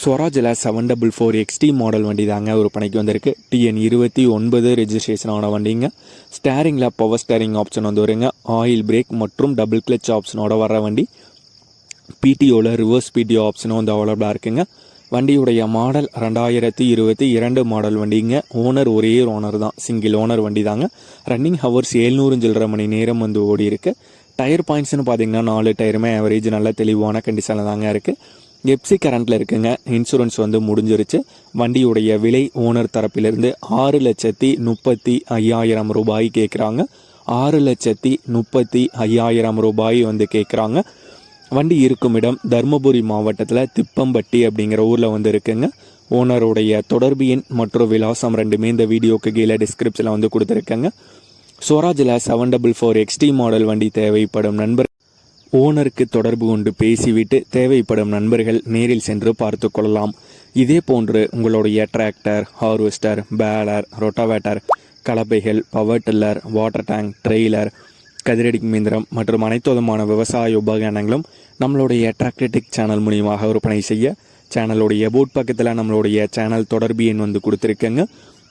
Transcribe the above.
ஸ்வராஜில் seven double four XT model வண்டி தாங்க ஒரு பணிக்கு வந்திருக்கு. டிஎன் இருபத்தி ஒன்பது ரெஜிஸ்ட்ரேஷன் ஆன வண்டிங்க. ஸ்டேரிங்கில் பவர் ஸ்டேரிங் ஆப்ஷன் வந்து வருங்க. ஆயில் பிரேக் மற்றும் டபுள் கிளச் ஆப்ஷனோட வர வண்டி. பிடிஓவில் ரிவர்ஸ் பிடிஓ ஆப்ஷனும் வந்து அவைலபிளாக இருக்குங்க. வண்டியுடைய மாடல் ரெண்டாயிரத்தி இருபத்தி இரண்டு மாடல் வண்டிங்க. ஓனர் ஒரே ஓனர் தான். சிங்கிள் ஓனர் வண்டி தாங்க. ரன்னிங் ஹவர்ஸ் ஏழ்நூறு சில்லரை மணி நேரம் வந்து ஓடி இருக்கு டயர் பாயிண்ட்ஸ்னு பார்த்தீங்கன்னா நாலு டயருமே ஆவரேஜ் நல்ல தெளிவான கண்டிஷனில் தாங்க இருக்குது எப்சி கரண்ட்டில் இருக்குங்க. இன்சூரன்ஸ் வந்து முடிஞ்சிருச்சு. வண்டியுடைய விலை ஓனர் தரப்பிலிருந்து ஆறு லட்சத்தி முப்பத்தி ஐயாயிரம் ரூபாய் கேட்குறாங்க ஆறு லட்சத்தி முப்பத்தி ஐயாயிரம் ரூபாய் வந்து கேட்குறாங்க வண்டி இருக்கும் இடம் தருமபுரி மாவட்டத்தில் திப்பம்பட்டி அப்படிங்கிற ஊரில் வந்து இருக்குங்க. ஓனருடைய தொடர்பு எண் மற்றும் விலாசம் ரெண்டுமே இந்த வீடியோக்கு கீழே டிஸ்கிரிப்ஷனில் வந்து கொடுத்துருக்கேங்க. ஸ்வராஜில் seven double four XT model வண்டி தேவைப்படும் நண்பர் ஓனருக்கு தொடர்பு கொண்டு பேசிவிட்டு தேவைப்படும் நண்பர்கள் நேரில் சென்று பார்த்து கொள்ளலாம். இதே போன்று உங்களுடைய tractor harvester baler rotavator கலப்பைகள் power tiller water tank trailer கதிரடி மிந்திரம் மற்றும் அனைத்து விதமான விவசாய உபகரணங்களும் நம்மளுடைய டிராக்டர்டிக் சேனல் மூலியமாக விற்பனை செய்ய சேனலுடைய போட் பக்கத்தில் நம்மளுடைய சேனல் தொடர்பு எண் வந்து கொடுத்துருக்கேங்க.